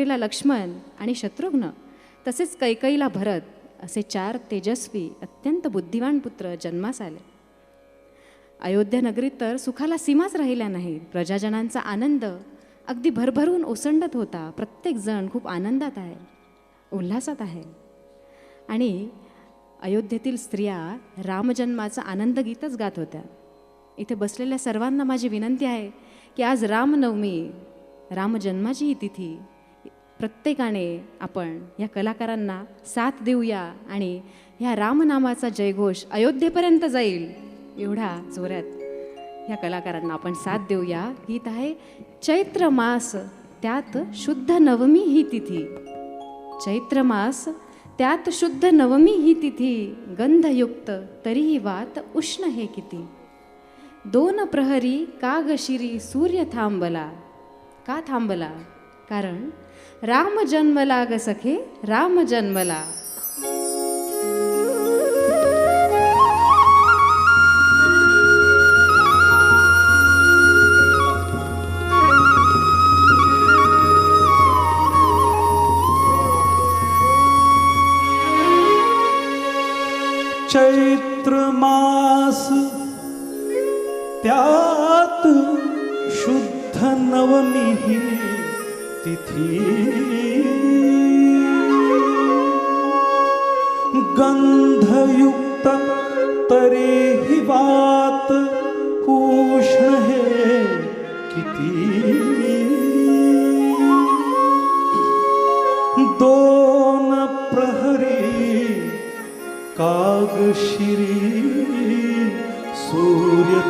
मैत्रीला लक्ष्मण आणि शत्रुघ्न तसेच कैकईला भरत असे चार तेजस्वी अत्यंत बुद्धिवान पुत्र जन्मास आले. अयोध्या नगरीत तर सुखाला सीमाच राहिल्या नाहीत. प्रजाजनांचा आनंद अगदी भरभरून ओसंडत होता. प्रत्येक जण खूप आनंदात आहे उल्हासात आहे. आणि अयोध्येतील स्त्रिया रामजन्माचा आनंद गीतच गात होत्या. इथे बसलेल्या सर्वांना माझी विनंती आहे की आज रामनवमी रामजन्माची ही तिथी प्रत्येकाने आपण या कलाकारांना साथ देऊया आणि ह्या रामनामाचा जयघोष अयोध्येपर्यंत जाईल एवढा जोरात ह्या कलाकारांना आपण साथ देऊया. गीत आहे चैत्र मास त्यात शुद्ध नवमी ही तिथी. चैत्र मास त्यात शुद्ध नवमी ही तिथी गंधयुक्त तरीही वात उष्ण हे किती. दोन प्रहरी का सूर्य थांबला. का थांबला? कारण राम जन्मला ग सखे राम जन्मला. चैत्र मास त्यात शुद्ध नवमी ही तिथी गंधयुक्त तरीही वात उष्ण हे किती। दोन प्रहरी कागशिरी सूर्य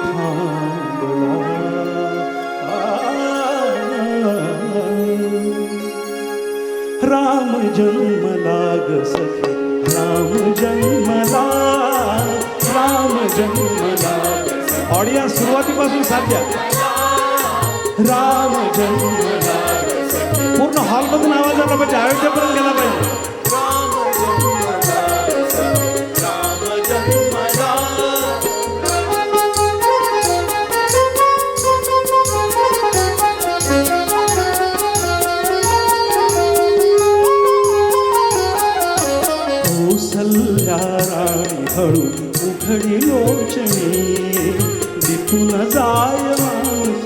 जन्मला ग सखे राम जन्मला राम जन्मला ऑडियन्स सुरुवातीपासून साध्या राम जन्मला पूर्ण हॉलमधून आवाज आला पाहिजे अयोध्येपर्यंत गेला पाहिजे. कौसल्या राणी हळू उघडी लोचणी दिपून जाय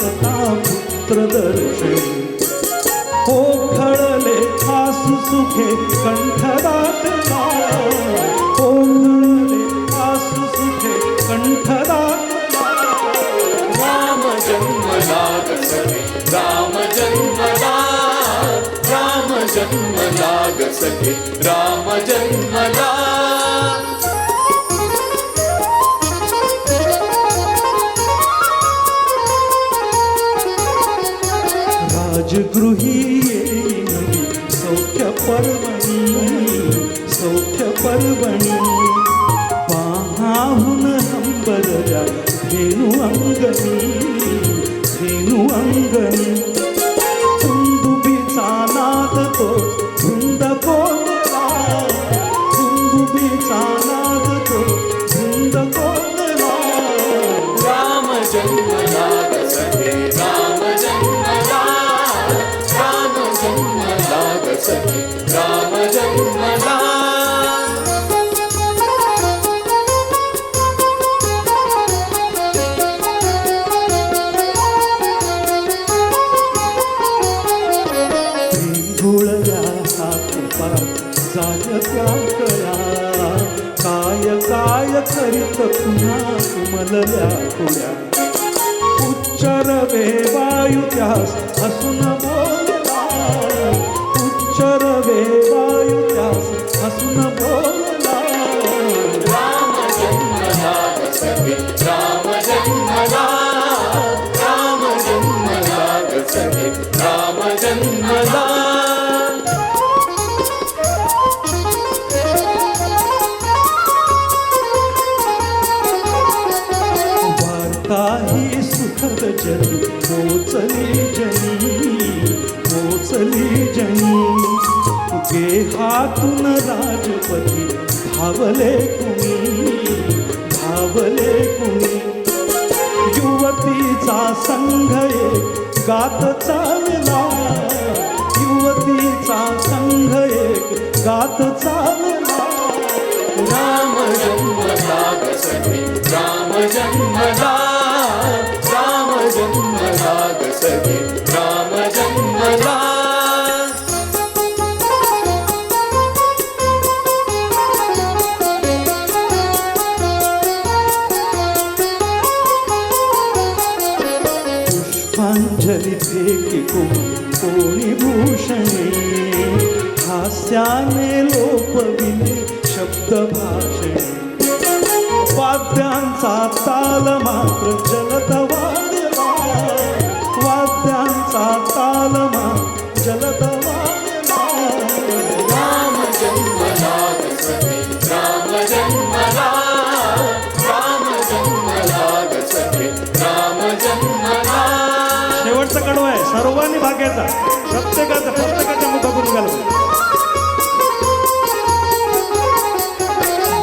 सता पुत्र दर्शनी हो खळले आसु सुखे कंठदात हो खळले आसु सुखे कंठदात राम जन्म लाग सके राम जन्म लाग राम जन्म लाग सके राम जन्म राजगृही सौख्य पर्वणी सौख्य पर्वणी. पाहाहून हंबरया धेनु अंगणी धेनु अंगणी. गुळया हात पाय जाय काय काय करीत पुन्हा उमलल्या पुऱ्या उच्चर वे वायू त्यास हसून बोलला उच्चर वे वायू त्यास हसून बोलला राम जन्मला राम जन्मला राम जन्मला राम जन्मला काही सुखद जनी पोचली जनी पोचली जनी. गेहातून राजपती धावले कुणी धावले कुणी. युवतीचा संघ एक गात चालला युवतीचा संघ एक गात चालला. राम जन्म राम जन्म पुष्पांजली फेकी कोणी भूषणे? हास्याने लोपविले शब्द भाषणे. वाद्यांचा ताल मात्र जलत वाजला वाद्यांचा ताल मात्र जलद कडवा आहे. सर्वांनी भाग्याचा प्रत्येकाचा प्रत्येकाच्या मुखातून घालवा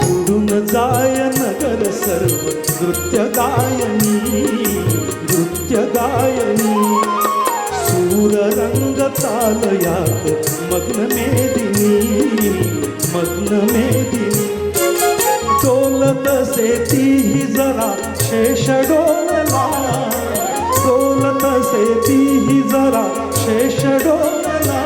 बुडून जायन नगर सर्व नृत्य गायनी नृत्य गायनी सूर रंग चालयात मग्न मेदिनी मग्न मेदिनी. डोलत से तीही जरा शेष डोलला सोलत शेती ही जरा शेष डोला